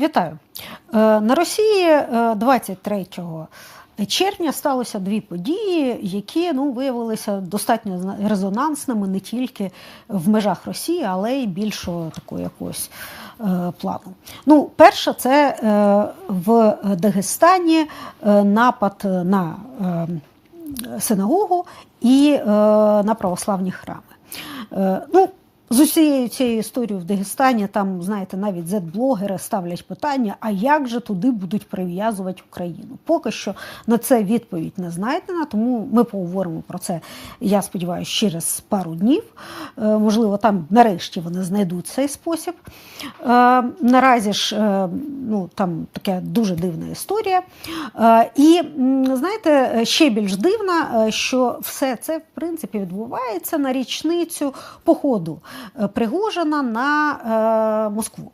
Вітаю. Е, На Росії е, 23 червня сталося дві події, які ну, виявилися достатньо резонансними не тільки в межах Росії, але й більшого такого якогось е, плану. Ну, перше, це е, в Дагестані е, напад на е, синагогу і е, на православні храми. Е, ну, з усією цією історією в Дагестані, там, знаєте, навіть зет-блогери ставлять питання, а як же туди будуть прив'язувати Україну? Поки що на це відповідь не знайдена, тому ми поговоримо про це, я сподіваюся, через пару днів. Е, можливо, там нарешті вони знайдуть цей спосіб. Е, наразі ж е, ну, там така дуже дивна історія. І знаєте, ще більш дивна, що все це в принципі відбувається на річницю походу Пригожина на е, Москву.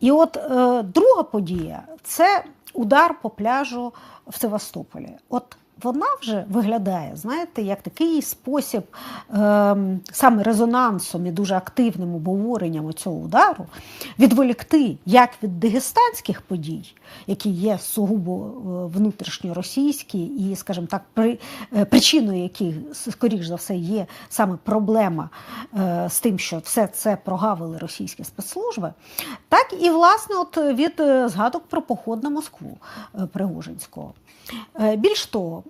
І от е, друга подія це удар по пляжу в Севастополі. От вона вже виглядає, знаєте, як такий спосіб е, саме резонансом і дуже активним обговоренням цього удару відволікти як від дагестанських подій, які є сугубо е, внутрішньоросійські, і, скажімо так, при, е, причиною яких, скоріш за все, є саме проблема е, з тим, що все це прогавили російські спецслужби, так і власне от від е, згадок про поход на Москву е, Пригожинського. Більш того,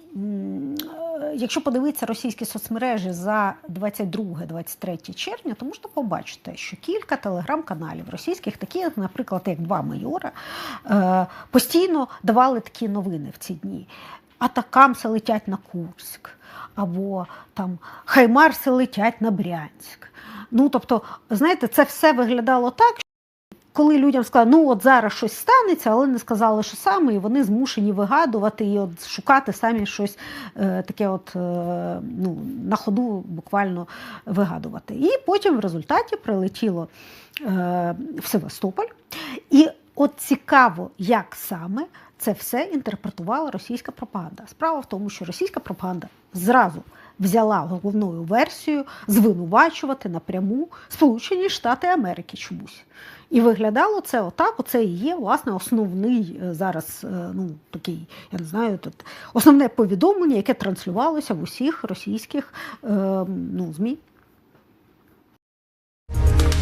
якщо подивитися російські соцмережі за 22-23 червня, то можна побачити, що кілька телеграм-каналів російських, такі, наприклад, як два майора, е, постійно давали такі новини в ці дні. Атакамси летять на Курськ, або там Хаймарси летять на Брянськ. Ну, тобто, знаєте, це все виглядало так, коли людям сказали, ну от зараз щось станеться, але не сказали, що саме, і вони змушені вигадувати і от шукати самі щось е, таке, от, е, ну, на ходу буквально вигадувати. І потім в результаті прилетіло е, в Севастополь. І от цікаво, як саме це все інтерпретувала російська пропаганда. Справа в тому, що російська пропаганда зразу взяла головною версією звинувачувати напряму Сполучені Штати Америки чомусь. І виглядало це отак. Оце і є власне основний е, зараз е, ну такий, я не знаю, тут основне повідомлення, яке транслювалося в усіх російських е, ну, ЗМІ.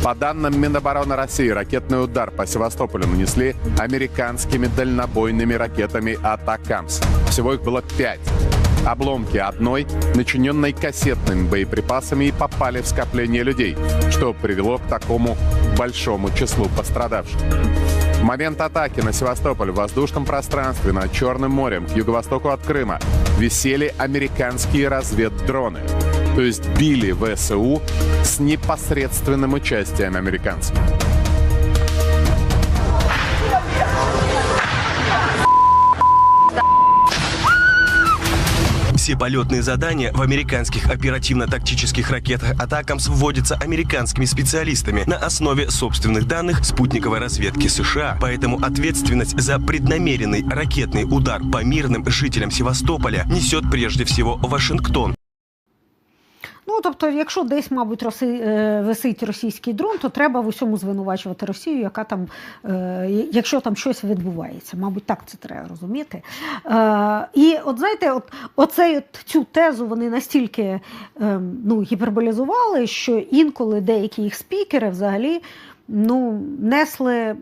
По данным Минобороны России, ракетный удар по Севастополю нанесли американскими дальнобойными ракетами «Атакамс». Всего их было пять. Обломки одной, начиненной кассетными боеприпасами, и попали в скопление людей, что привело к такому большому числу пострадавших. В момент атаки на Севастополь в воздушном пространстве над Черным морем к юго-востоку от Крыма висели американские разведдроны. То есть били ВСУ с непосредственным участием американцев. Все полетные задания в американских оперативно-тактических ракетах «Атакамс» вводятся американскими специалистами на основе собственных данных спутниковой разведки США. Поэтому ответственность за преднамеренный ракетный удар по мирным жителям Севастополя несет прежде всего Вашингтон. Ну тобто, якщо десь, мабуть, роси, е, висить російський дрон, то треба в усьому звинувачувати Росію, яка там, е, якщо там щось відбувається. Мабуть, так це треба розуміти. Е, і от знаєте, от, оцей, от цю тезу вони настільки е, ну, гіперболізували, що інколи деякі їх спікери взагалі ну, несли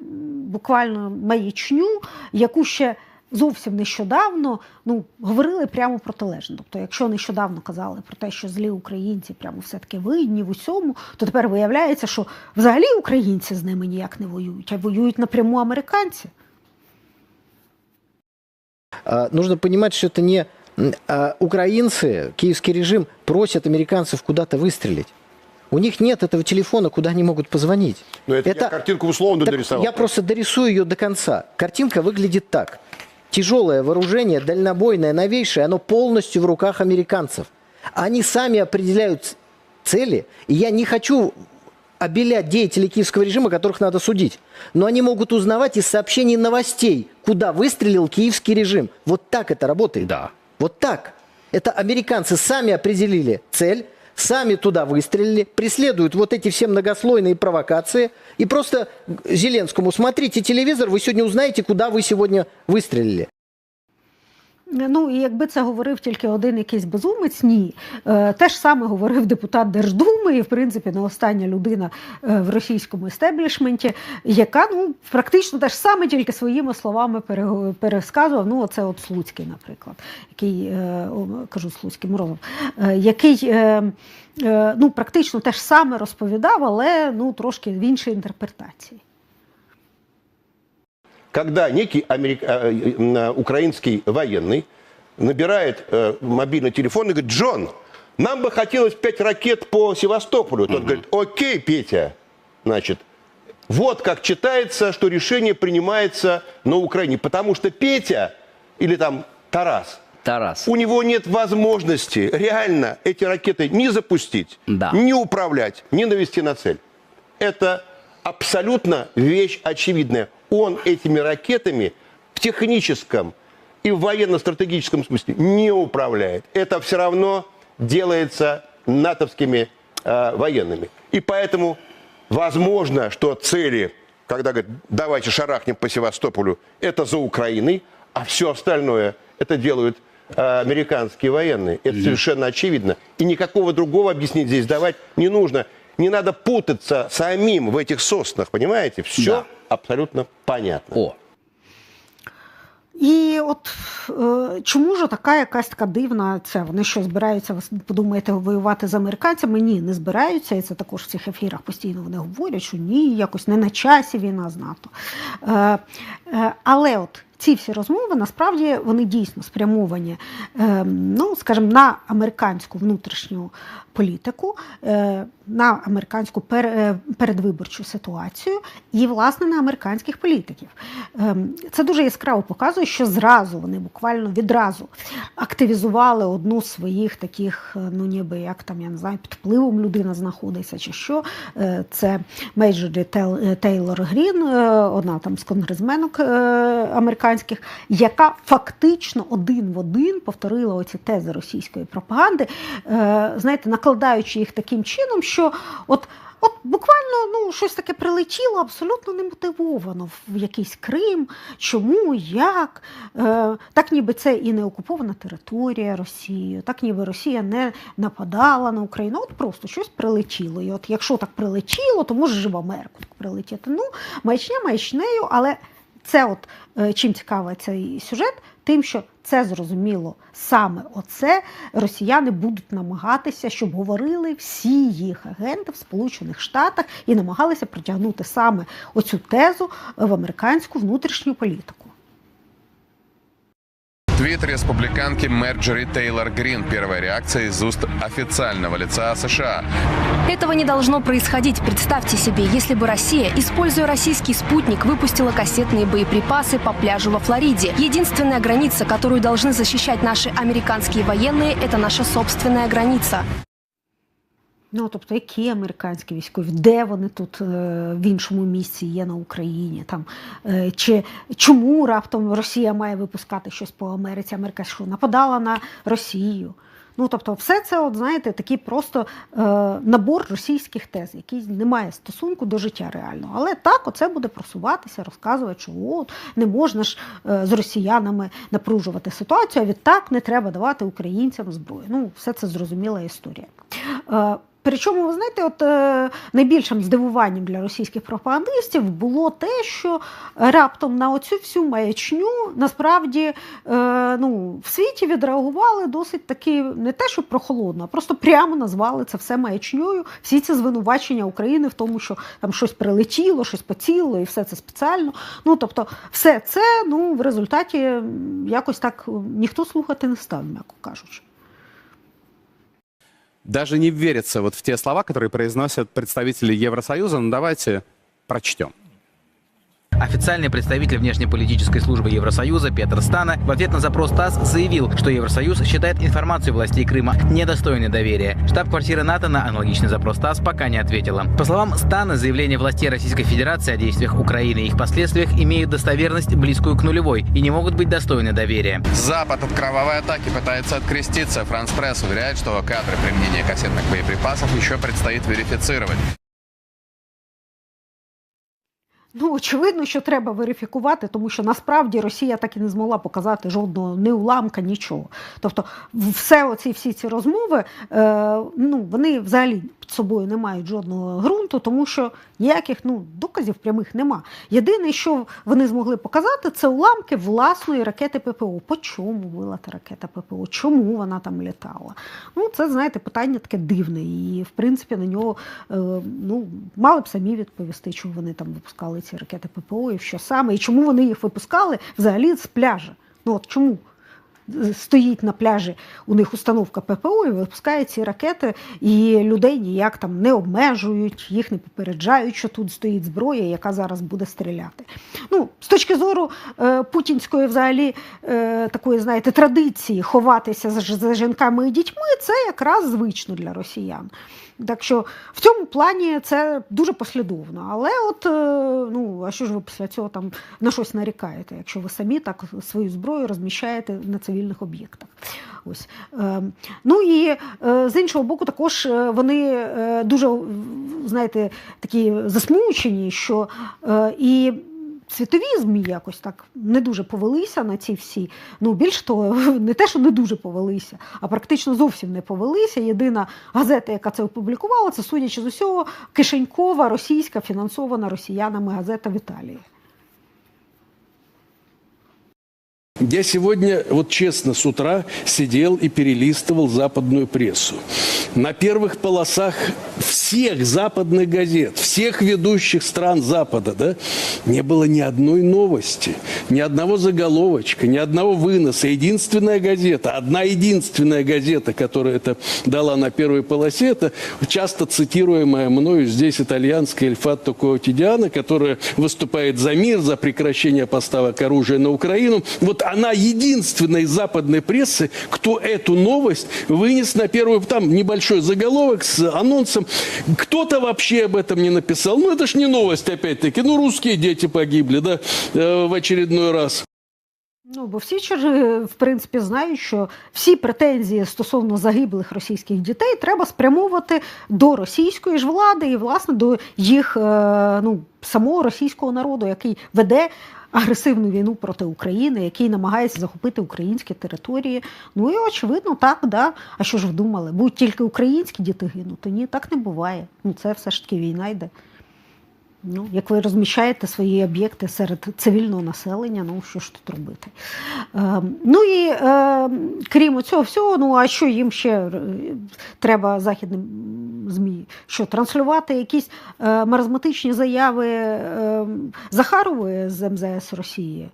буквально маячню, яку ще Зовсім нещодавно ну, говорили прямо протилежно. Тобто, якщо нещодавно казали про те, що злі українці прямо все-таки винні в усьому, то тепер виявляється, що взагалі українці з ними ніяк не воюють, а воюють напряму американці. А, Нужно понимать, что это не м, а, украинцы, киевский режим просят американцев куда-то выстрелить. У них нет этого телефона, куда они могут позвонить. Ну, это, я картинку условно Так дорисовал. Я просто дорисую ее до конца. Картинка выглядит так. Тяжелое вооружение, дальнобойное, новейшее, оно полностью в руках американцев. Они сами определяют цели, и я не хочу обелять деятелей киевского режима, которых надо судить. Но они могут узнавать из сообщений новостей, куда выстрелил киевский режим. Вот так это работает. Да. Вот так. Это американцы сами определили цель, сами туда выстрелили, преследуют вот эти все многослойные провокации. И просто Зеленскому, смотрите телевизор, вы сегодня узнаете, куда вы сегодня выстрелили. Ну і якби це говорив тільки один якийсь безумець, ні. Е, те ж саме говорив депутат Держдуми, і в принципі не остання людина е, в російському естеблішменті, яка ну практично те ж саме, тільки своїми словами пересказував. Ну, оце от Слуцький, наприклад, який е, кажу Слуцький Морозов, який. Ну, практично те ж саме розповідав, але ну трошки в іншій інтерпретації. Когда некий америк- э, э, украинский военный набирает э, мобильный телефон и говорит, Джон, нам бы хотелось пять ракет по Севастополю. Тот говорит, окей, Петя, значит, вот как читается, что решение принимается на Украине. Потому что Петя или там Тарас, Тарас. у него нет возможности реально эти ракеты не запустить, Да. не управлять, не навести на цель. Это абсолютно вещь очевидная. Он этими ракетами в техническом и в военно-стратегическом смысле не управляет. Это все равно делается натовскими э, военными. И поэтому возможно, что цели, когда говорят, давайте шарахнем по Севастополю, это за Украиной, а все остальное это делают э, американские военные. Это совершенно очевидно. И никакого другого объяснения здесь давать не нужно. Не надо путаться самим в этих соснах, понимаете? Все Да. Абсолютно понятно. О, І от е, чому ж така якась така дивна це? Вони що збираються, ви подумаєте, воювати з американцями? Ні, не збираються. І це також в цих ефірах постійно вони говорять, що ні, якось не на часі війна з НАТО. Е, е, але от ці всі розмови насправді вони дійсно спрямовані, е, ну скажімо, на американську внутрішню політику, е, на американську е, передвиборчу ситуацію і, власне, на американських політиків. Ем, Це дуже яскраво показує, що зразу вони буквально відразу активізували одну з своїх таких, е, ну ніби як там, я не знаю, під впливом людина знаходиться чи що. Це Мейджорі Тейлор Грін, одна там з конгресменок е, американських, яка фактично один в один повторила оці тези російської пропаганди, е, знаєте, накладаючи їх таким чином, що от. От буквально ну щось таке прилетіло абсолютно немотивовано в якийсь Крим. Чому, як? Е, так ніби це і не окупована територія Росії, так ніби Росія не нападала на Україну. От просто щось прилетіло. І от якщо так прилетіло, то може ж в Америку прилетіти. Ну, маячня маячнею, але це от е, чим цікавий цей сюжет, тим, що це зрозуміло саме оце росіяни будуть намагатися, щоб говорили всі їх агенти в Сполучених Штатах і намагалися притягнути саме оцю тезу в американську внутрішню політику. Твит республиканки Мерджери Тейлор Грин. Первая реакция из уст официального лица США. Этого не должно происходить. Представьте себе, если бы Россия, используя российский спутник, выпустила кассетные боеприпасы по пляжу во Флориде. Единственная граница, которую должны защищать наши американские военные, это наша собственная граница. Ну тобто, які американські військові, де вони тут е, в іншому місці є на Україні? Там е, чи чому раптом Росія має випускати щось по Америці? Америка що нападала на Росію? Ну тобто, все це, от знаєте, такий просто е, набор російських тез, який не має стосунку до життя реального. Але так, оце буде просуватися, розказувати, що от не можна ж е, з росіянами напружувати ситуацію. А відтак не треба давати українцям зброю. Ну, все це зрозуміла історія. Е, Причому, ви знаєте, от е, найбільшим здивуванням для російських пропагандистів було те, що раптом на оцю всю маячню насправді е, ну, в світі відреагували досить таки не те, що прохолодно, а просто прямо назвали це все маячньою. Всі ці звинувачення України в тому, що там щось прилетіло, щось поцілило, і все це спеціально. Ну тобто, все це ну в результаті якось так ніхто слухати не став, м'яко кажучи. Даже не верится вот в те слова, которые произносят представители Евросоюза. Но давайте прочтем. Официальный представитель внешнеполитической службы Евросоюза Петр Стана в ответ на запрос ТАСС заявил, что Евросоюз считает информацию властей Крыма недостойной доверия. Штаб-квартира НАТО на аналогичный запрос ТАСС пока не ответила. По словам Стана, заявления властей Российской Федерации о действиях Украины и их последствиях имеют достоверность близкую к нулевой и не могут быть достойны доверия. Запад от кровавой атаки пытается откреститься. Франс Пресс уверяет, что кадры применения кассетных боеприпасов еще предстоит верифицировать. Ну, очевидно, що треба верифікувати, тому що насправді Росія так і не змогла показати жодного ні уламка, нічого. Тобто, все оці всі ці розмови, е, ну, вони взагалі під собою не мають жодного ґрунту, тому що ніяких ну, доказів прямих нема. Єдине, що вони змогли показати, це уламки власної ракети ППО. По чому була та ракета ППО? Чому вона там літала? Ну, це, знаєте, питання таке дивне. І, в принципі, на нього е, ну, мали б самі відповісти, чому вони там випускали ці ракети ППО і що саме, і чому вони їх випускали взагалі з пляжа. Ну от чому? Стоїть на пляжі у них установка ППО і випускає ці ракети, і людей ніяк там не обмежують, їх не попереджають, що тут стоїть зброя, яка зараз буде стріляти. Ну, з точки зору е, путінської, взагалі, е, такої, знаєте, традиції ховатися за, за жінками і дітьми, це якраз звично для росіян. Так що в цьому плані це дуже послідовно. Але от, е, ну, а що ж ви після цього там на щось нарікаєте, якщо ви самі так свою зброю розміщаєте на цивільних об'єктах? Ось. Е, ну і е, з іншого боку, також е, вони дуже, знаєте, такі засмучені, що і світові ЗМІ якось так не дуже повелися на ці всі. Ну, більш того, не те, що не дуже повелися, а практично зовсім не повелися. Єдина газета, яка це опублікувала, це, судячи з усього, кишенькова російська фінансована росіянами газета в Італії. Я сегодня, вот честно, с утра сидел и перелистывал западную прессу. На первых полосах всех западных газет, всех ведущих стран Запада, да, не было ни одной новости, ни одного заголовочка, ни одного выноса. Единственная газета, одна единственная газета, которая это дала на первой полосе, это часто цитируемая мною здесь итальянская Эльфатто Куотидиана, которая выступает за мир, за прекращение поставок оружия на Украину. Вот она единственная из западной прессы, кто эту новость вынес на первую, там небольшой заголовок с анонсом. Кто-то вообще об этом не написал. Ну, это ж не новость, опять-таки. Ну, русские дети погибли, да, э, в очередной раз. Ну, бо всі ж, в принципі, знають, що всі претензії стосовно загиблих російських дітей треба спрямовувати до російської ж влади і, власне, до їх е, ну, самого російського народу, який веде агресивну війну проти України, який намагається захопити українські території. Ну і очевидно, так, да. А що ж ви думали? Будуть тільки українські діти гинути? Ні, так не буває. Ну, це все ж таки війна йде. Ну, як ви розміщаєте свої об'єкти серед цивільного населення, ну що ж тут робити? Е, ну і е, крім цього всього, ну а що їм ще е, треба західним ЗМІ? Що транслювати якісь е, маразматичні заяви е, Захарової з МЗС Росії?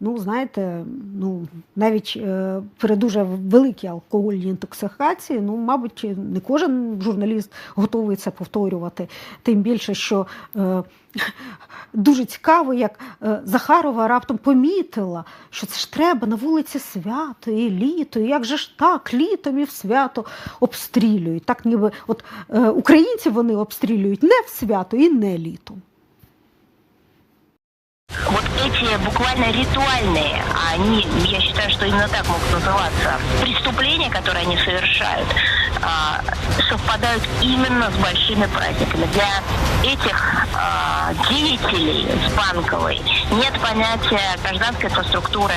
Ну, знаєте, ну навіть е, при дуже великій алкогольній інтоксикації, ну, мабуть, не кожен журналіст готовий це повторювати. Тим більше, що е, дуже цікаво, як е, Захарова раптом помітила, що це ж треба на вулиці свято і літо. І як же ж так, літом і в свято обстрілюють. Так ніби от е, українців вони обстрілюють не в свято і не літом. Вот эти буквально ритуальные, они, я считаю, что именно так могут называться, преступления, которые они совершают, а, совпадают именно с большими праздниками. Для этих а, деятелей с банковой нет понятия гражданской инфраструктуры,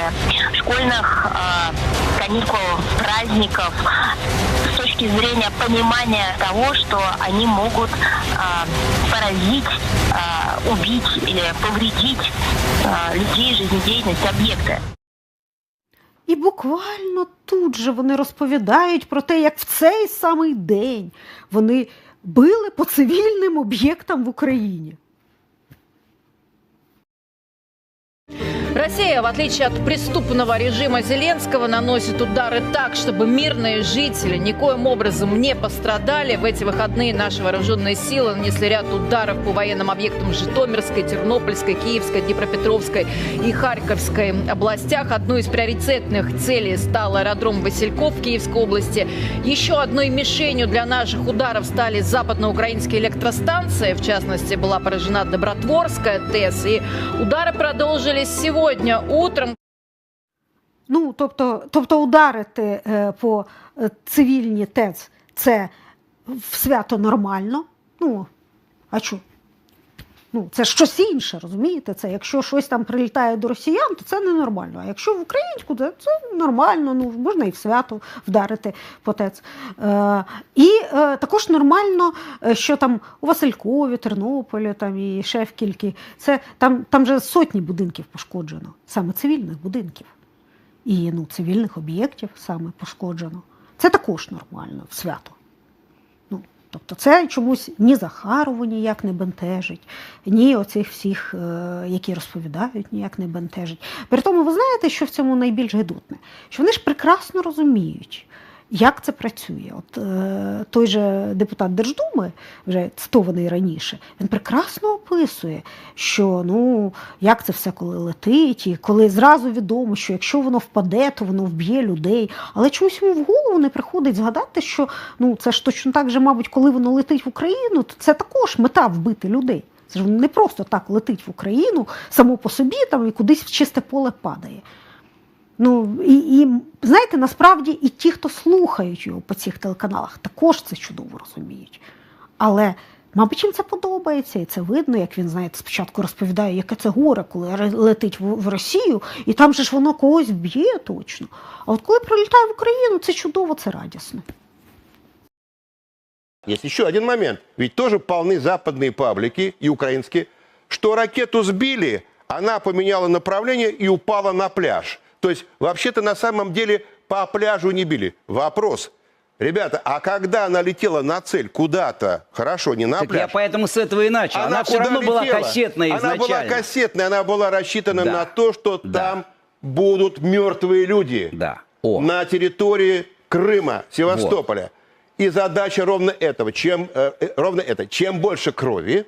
школьных а, каникул, праздников, точки зрения понимания того, что они могут а, поразить, а, убить или повредить а, людей, жизнедеятельность объекта. І буквально тут же вони розповідають про те, як в цей самий день вони били по цивільним об'єктам в Україні. Россия, в отличие от преступного режима Зеленского, наносит удары так, чтобы мирные жители никоим образом не пострадали. В эти выходные наши вооруженные силы нанесли ряд ударов по военным объектам Житомирской, Тернопольской, Киевской, Днепропетровской и Харьковской областях. Одной из приоритетных целей стал аэродром Васильков Киевской области. Еще одной мишенью для наших ударов стали западноукраинские электростанции. В частности, была поражена Добротворская ТЭС. И удары продолжились сегодня утром. Ну, тобто, тобто ударити е, по цивільні цивільній ТЕЦ це в свято нормально. Ну, а що? Ну, це щось інше, розумієте? Це якщо щось там прилітає до росіян, то це ненормально. А якщо в українську, то це нормально. Ну, можна і в свято вдарити по ТЕЦ. Е, і е, також нормально, е, що там у Василькові, Тернополі там, і кількі. Це, там, там же сотні будинків пошкоджено, саме цивільних будинків і ну, цивільних об'єктів саме пошкоджено. Це також нормально в свято. Тобто це чомусь ні Захарову ніяк не бентежить, ні оцих всіх, е, які розповідають, ніяк не бентежить. При тому, ви знаєте, що в цьому найбільш гидотне? Що вони ж прекрасно розуміють, як це працює. От е, той же депутат Держдуми, вже цитований раніше, він прекрасно описує, що ну як це все коли летить, і коли зразу відомо, що якщо воно впаде, то воно вб'є людей. Але чомусь йому в голову не приходить згадати, що ну це ж точно так же, мабуть, коли воно летить в Україну, то це також мета вбити людей. Це ж не просто так летить в Україну само по собі там і кудись в чисте поле падає. Ну і, і знаєте, насправді і ті, хто слухають його по цих телеканалах, також це чудово розуміють. Але, мабуть, їм це подобається, і це видно, як він, знаєте, спочатку розповідає, яке це горе, коли летить в, Росію, і там же ж воно когось вб'є точно. А от коли прилітає в Україну, це чудово, це радісно. Есть еще один момент. Ведь тоже полны западные паблики и украинские, что ракету сбили, она поменяла направление и упала на пляж. То есть, вообще-то, на самом деле, по пляжу не били. Вопрос. Ребята, а когда она летела на цель куда-то, хорошо, не на Так пляж, я поэтому с этого и начал. Она, все куда равно была летела? кассетная Она была изначально. кассетная, она была рассчитана Да. на то, что Да. там будут мертвые люди. Да. О. На территории Крыма, Севастополя. И задача ровно этого. Чем, э, э, ровно это. Чем больше крови,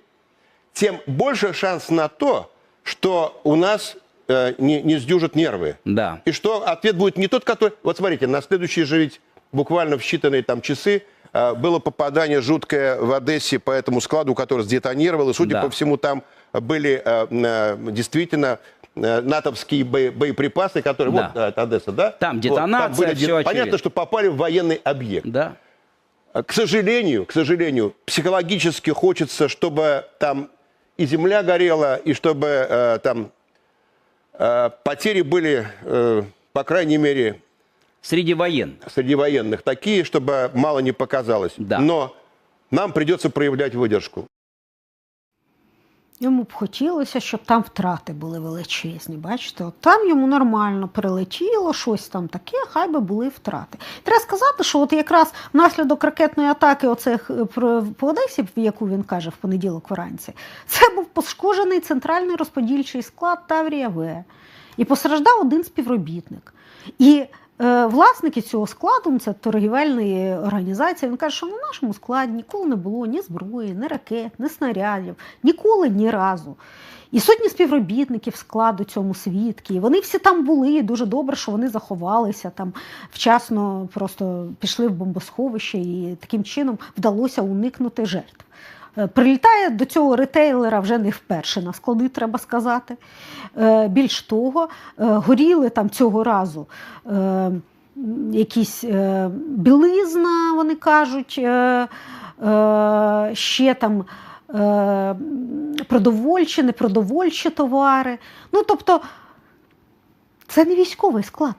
тем больше шанс на то, что у нас э, не, не сдюжат нервы. Да. И что ответ будет не тот, который... Вот смотрите, на следующий же ведь буквально в считанные там часы э, было попадание жуткое в Одессе по этому складу, который сдетонировал. И, судя Да. по всему, там были э, э, действительно э, натовские бое- боеприпасы, которые... Да. Вот, э, это Одесса, да? Там Вот, детонация, были всё де- очевидно. Понятно, что попали в военный объект. Да. К сожалению, к сожалению, психологически хочется, чтобы там и земля горела, и чтобы э, там потери были, э, по крайней мере, Среди военных. среди военных такие, чтобы мало не показалось. Да. Но нам придется проявлять выдержку. Йому б хотілося, щоб там втрати були величезні. Бачите, от там йому нормально прилетіло, щось там таке, хай би були втрати. Треба сказати, що от якраз внаслідок ракетної атаки оцих е, по Одесі, яку він каже в понеділок вранці, це був пошкоджений центральний розподільчий склад Таврія В. І постраждав один співробітник. І власники цього складу, ну, це торгівельної організації, він каже, що на нашому складі ніколи не було ні зброї, ні ракет, ні снарядів, ніколи ні разу. І сотні співробітників складу цьому свідки. І вони всі там були. Дуже добре, що вони заховалися там вчасно, просто пішли в бомбосховище, і таким чином вдалося уникнути жертв. Е, Прилітає до цього ретейлера вже не вперше на склади, треба сказати. Е, Більш того, е, горіли там цього разу якісь е, білизна, вони кажуть, е, е, ще там е, продовольчі, непродовольчі товари. Ну, тобто, це не військовий склад.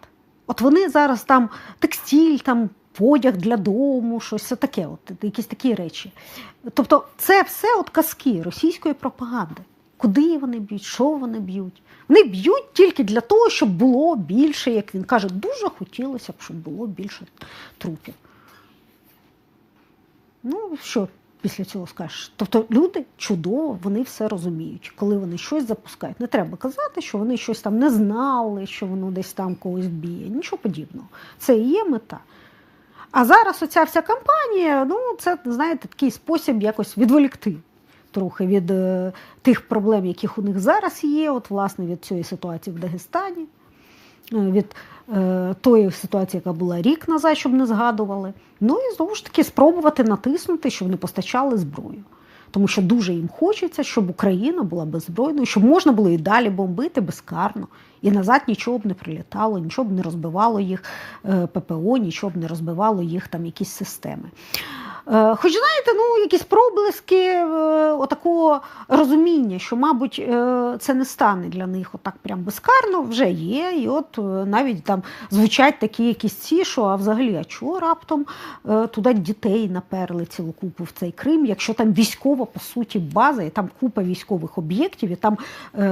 От вони зараз там текстиль, там одяг для дому, щось таке, от, якісь такі речі. Тобто, це все от казки російської пропаганди. Куди вони б'ють, що вони б'ють? Вони б'ють тільки для того, щоб було більше, як він каже, дуже хотілося б, щоб було більше трупів. Ну що, після цього скажеш? Тобто люди чудово, вони все розуміють. Коли вони щось запускають, не треба казати, що вони щось там не знали, що воно десь там когось б'є. Нічого подібного. Це і є мета. А зараз оця вся кампанія, ну це знаєте, такий спосіб якось відволікти трохи від е, тих проблем, яких у них зараз є, от власне від цієї ситуації в Дагестані, е, від е, тої ситуації, яка була рік назад, щоб не згадували. Ну і знову ж таки спробувати натиснути, щоб не постачали зброю. Тому що дуже їм хочеться, щоб Україна була беззбройною, щоб можна було і далі бомбити безкарно. І назад нічого б не прилітало, нічого б не розбивало їх е, ППО, нічого б не розбивало їх там якісь системи. Е, Хоч знаєте, ну якісь проблиски е, отакого розуміння, що, мабуть, е, це не стане для них отак прям безкарно, вже є. І от навіть там звучать такі якісь ці, що а взагалі, а чого раптом туди дітей наперли цілу купу в цей Крим, якщо там військова, по суті, база, і там купа військових об'єктів, і там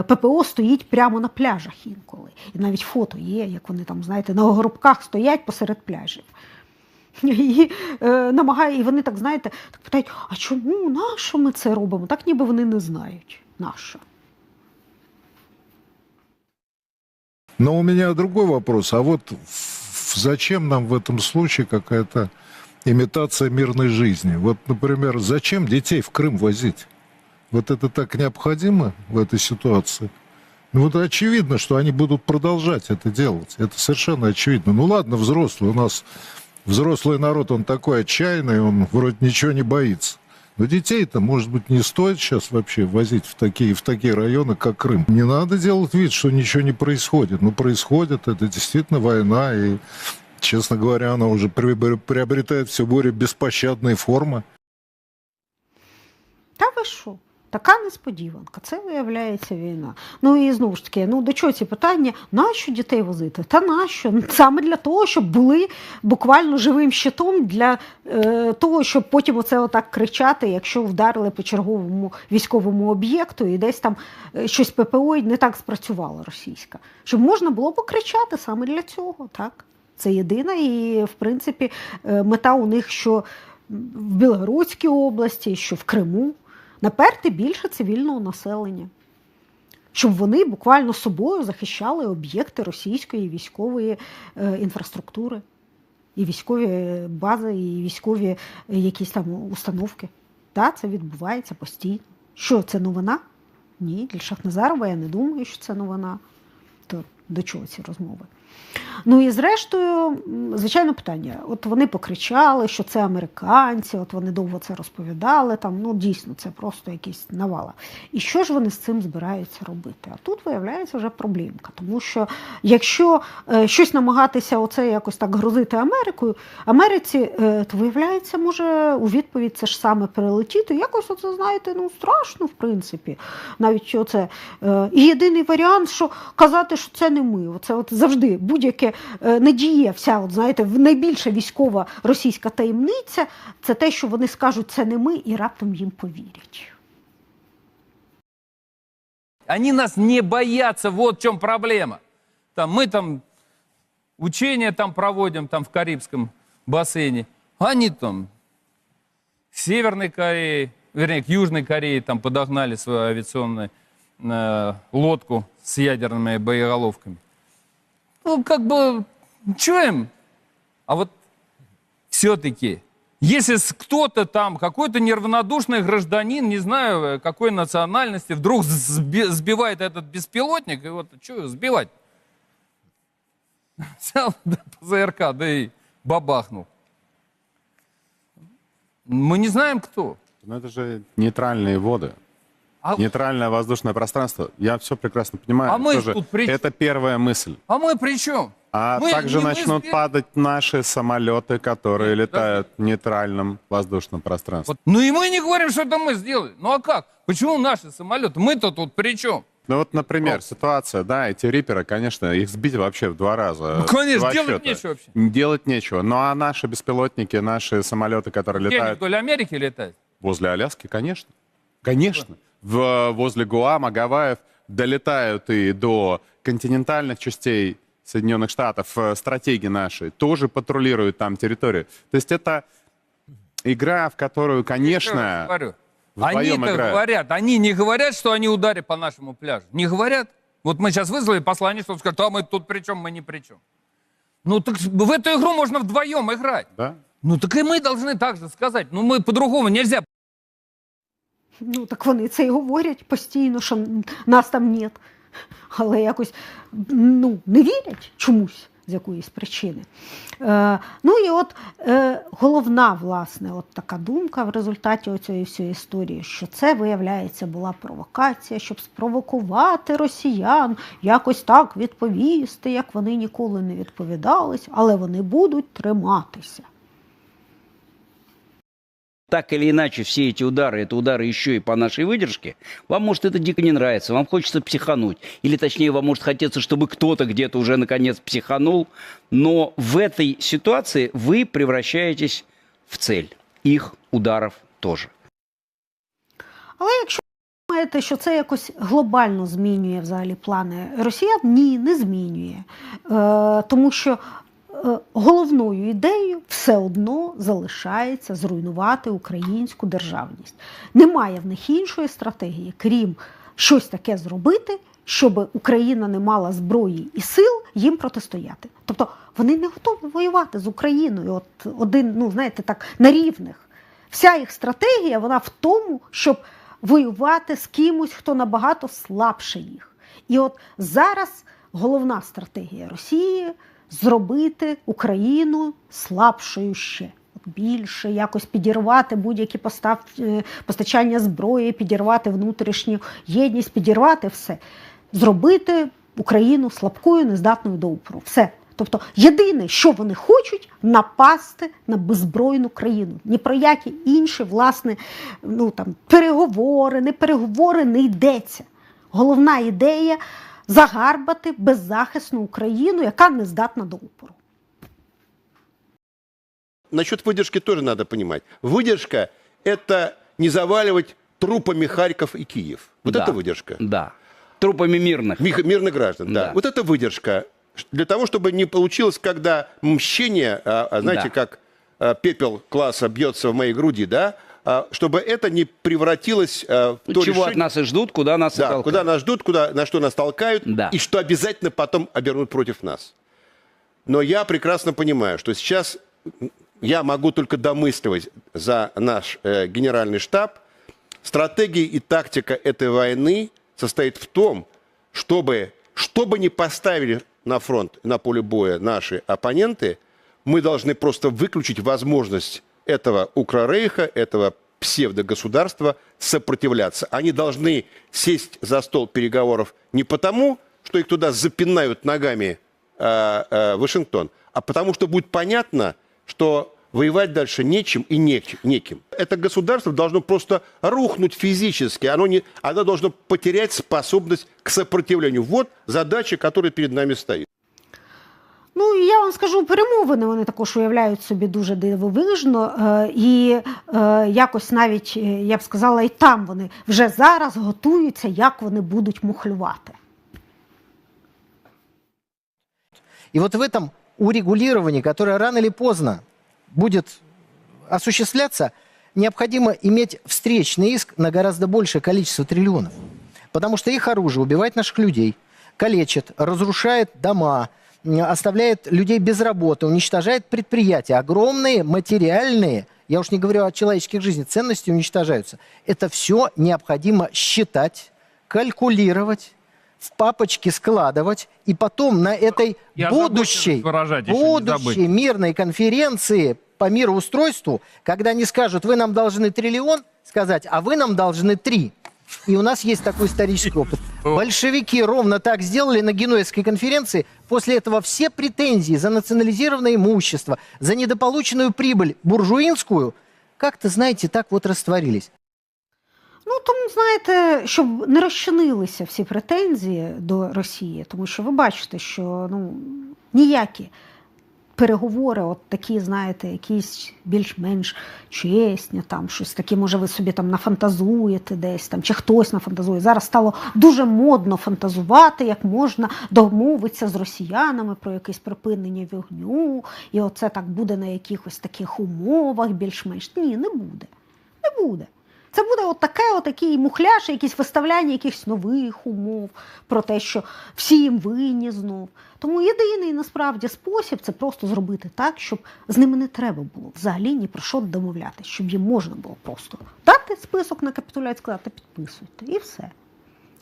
ППО стоїть прямо на пляжах інколи. І навіть фото є, як вони там, знаєте, на горбках стоять посеред пляжів. І, е, намагає, і вони так, знаєте, так питають, а чому, нащо ми це робимо? Так ніби вони не знають, нащо. Но у меня другой вопрос. А вот в- зачем нам в этом случае какая-то имитация мирной жизни? Вот, например, зачем детей в Крым возить? Вот это так необходимо в этой ситуации? Ну вот очевидно, что они будут продолжать это делать. Это совершенно очевидно. Ну ладно, взрослый. У нас взрослый народ, он такой отчаянный, он вроде ничего не боится. Но детей-то, может быть, не стоит сейчас вообще возить в такие, в такие районы, как Крым. Не надо делать вид, что ничего не происходит. Ну, происходит, это действительно война, и, честно говоря, она уже при- приобретает все более беспощадные формы. Та ви що? Така несподіванка, це виявляється війна. Ну і знову ж таки, ну до чого ці питання? Нащо дітей возити? Та нащо? Саме для того, щоб були буквально живим щитом для е, того, щоб потім оце отак кричати, якщо вдарили по черговому військовому об'єкту і десь там е, щось ППО не так спрацювало російська. Щоб можна було покричати саме для цього, так? Це єдина і, в принципі, е, мета у них, що в Білоруській області, що в Криму наперти більше цивільного населення, щоб вони буквально собою захищали об'єкти російської військової е, інфраструктури, і військові бази, і військові е, якісь там установки. Так, це відбувається постійно. Що це новина? Ні, для Шахназарова я не думаю, що це новина. То до чого ці розмови? Ну і зрештою, звичайно, питання. От вони покричали, що це американці, от вони довго це розповідали. Там, ну дійсно, це просто якісь навала. І що ж вони з цим збираються робити? А тут виявляється вже проблемка. Тому що якщо е, щось намагатися оце якось так грозити Америкою, Америці, е, то виявляється, може у відповідь це ж саме прилетіти. Якось оце, знаєте, ну страшно, в принципі. Навіть оце. Е, і єдиний варіант, що казати, що це не ми. Оце от завжди будь-яке е, надія, вся, от знаєте, в- найбільша військова російська таємниця це те, що вони скажуть, це не ми, і раптом їм повірять. Они нас не боятся, вот в чем проблема. Там, мы там учения там проводим там в Карибском бассейне. Они там к Северной Корее, вернее, к Южной Корее там подогнали свою авиационную э, лодку с ядерными боеголовками. Ну, как бы, им? А вот все-таки, если кто-то там, какой-то неравнодушный гражданин, не знаю э, какой национальности, вдруг сби- сбивает этот беспилотник, и вот что сбивать? Взял да, ПЗРК, да и бабахнул. Мы не знаем, кто. Ну это же нейтральные воды. А- Нейтральное воздушное пространство. Я все прекрасно понимаю. А мы Тоже тут при- Это первая мысль. А мы при чем? А Мы- также мы начнут сбили. падать наши самолеты, которые летают в нейтральном воздушном пространстве. Вот. Ну и мы не говорим, что это мы сделали. Ну а как? Почему наши самолеты? Мы-то тут при чем? Ну вот, например, ситуация, да, эти риперы, конечно, их сбить вообще в два раза. Ну, конечно, Два делать счета. нечего вообще. Делать нечего. Ну а наши беспилотники, наши самолеты, которые Где они летают вдоль Америки летают? возле Аляски, конечно. Конечно. В, возле Гуама, Гавайев долетают и до континентальных частей Соединенных Штатов. Э, Стратеги наши тоже патрулируют там территорию. То есть это игра, в которую, конечно, играют. говорят, они не говорят, что они ударят по нашему пляжу. Не говорят. Вот мы сейчас вызвали послание, что он скажет, а мы тут при чем, мы ни при чем. Ну так в эту игру можно вдвоем играть. Да? Ну так и мы должны так же сказать. Ну мы по-другому нельзя. Ну так вони це і говорять постійно, що нас там нет. Але якось ну, не вірять чомусь з якоїсь причини. Е, ну і от е, головна, власне, от така думка в результаті цієї всієї історії, що це, виявляється, була провокація, щоб спровокувати росіян, якось так відповісти, як вони ніколи не відповідались, але вони будуть триматися. Так или иначе, все эти удары, это удары еще и по нашей выдержке, вам может это дико не нравится, вам хочется психануть. Или точнее, вам может хотеться, чтобы кто-то где-то уже наконец психанул. Но в этой ситуации вы превращаетесь в цель их ударов тоже. Але якщо ви думаєте, що це якось глобально змінює взагалі плани росіян, ні, не змінює. Е, тому що е, головною ідеєю все одно залишається зруйнувати українську державність. Немає в них іншої стратегії, крім щось таке зробити, щоб Україна не мала зброї і сил їм протистояти. Тобто вони не готові воювати з Україною. От один, ну знаєте, так на рівних. Вся їх стратегія вона в тому, щоб воювати з кимось, хто набагато слабше їх. І от зараз головна стратегія Росії зробити Україну слабшою ще. Більше якось підірвати будь-які е, постачання зброї, підірвати внутрішню єдність, підірвати все, зробити Україну слабкою, нездатною до упору. Все. Тобто єдине, що вони хочуть, напасти на беззбройну країну. Ні про які інші, власне, ну там переговори, не переговори не йдеться. Головна ідея загарбати беззахисну Україну, яка не здатна до упору. Насчет выдержки тоже надо понимать. Выдержка – это не заваливать трупами Харьков и Киев. Вот Да. это выдержка. Да. Трупами мирных. Мих- Мирных граждан, да. Да. Вот это выдержка. Для того, чтобы не получилось, когда мщение, а, а, знаете, Да. как а, пепел класса бьется в моей груди, да, а, чтобы это не превратилось а, в то Чего от решение- нас и ждут, куда нас и да, толкают. куда нас ждут, куда, на что нас толкают, Да. и что обязательно потом обернут против нас. Но я прекрасно понимаю, что сейчас я могу только домысливать за наш э, генеральный штаб. Стратегия и тактика этой войны состоит в том, чтобы, что бы ни поставили на фронт, на поле боя наши оппоненты, мы должны просто выключить возможность этого укрорейха, этого псевдогосударства сопротивляться. Они должны сесть за стол переговоров не потому, что их туда запинают ногами э, э, Вашингтон, а потому что будет понятно, что воевать дальше нечем и неч- неким. Это государство должно просто рухнуть физически, оно, не, оно должно потерять способность к сопротивлению. Вот задача, которая перед нами стоит. Ну і я вам скажу, перемовини вони також уявляють собі дуже дивовижно, е, і е, якось навіть е, я б сказала, і там вони вже зараз готуються, як вони будуть мухлювати. И вот в этом урегулировании, которое рано или поздно будет осуществляться, необходимо иметь встречный иск на гораздо большее количество триллионов. Потому что их оружие убивает наших людей, калечит, разрушает дома, м, оставляет людей без работы, уничтожает предприятия. Огромные материальные, я уж не говорю о человеческих жизнях, ценности уничтожаются. Это все необходимо считать, калькулировать, в папочке складывать, и потом на этой Я будущей, будущей мирной конференции по мироустройству, когда они скажут, вы нам должны триллион, сказать, а вы нам должны три. И у нас есть такой исторический опыт. Большевики ровно так сделали на Генуэзской конференции. После этого все претензии за национализированное имущество, за недополученную прибыль буржуинскую, как-то, знаете, так вот растворились. Ну тому знаєте, щоб не розчинилися всі претензії до Росії, тому що ви бачите, що ну ніякі переговори, от такі, знаєте, якісь більш-менш чесні, там щось таке, може, ви собі там нафантазуєте десь там, чи хтось нафантазує. Зараз стало дуже модно фантазувати, як можна домовитися з росіянами про якесь припинення вогню, і оце так буде на якихось таких умовах, більш-менш. Ні, не буде. Не буде. Це буде от таке, от такий якісь виставляння якихось нових умов про те, що всі їм винні знов. Тому єдиний насправді спосіб це просто зробити так, щоб з ними не треба було взагалі ні про що домовлятися, щоб їм можна було просто дати список на капітуляцію, сказати, підписуйте, і все.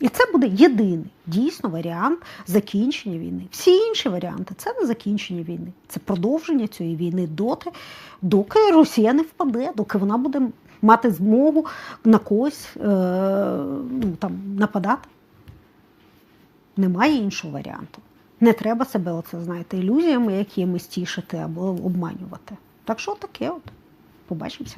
І це буде єдиний дійсно варіант закінчення війни. Всі інші варіанти це не закінчення війни, це продовження цієї війни доти, доки Росія не впаде, доки вона буде мати змогу на когось е, ну, там, нападати. Немає іншого варіанту. Не треба себе, оце, знаєте, ілюзіями якимись тішити або обманювати. Так що таке от. Побачимося.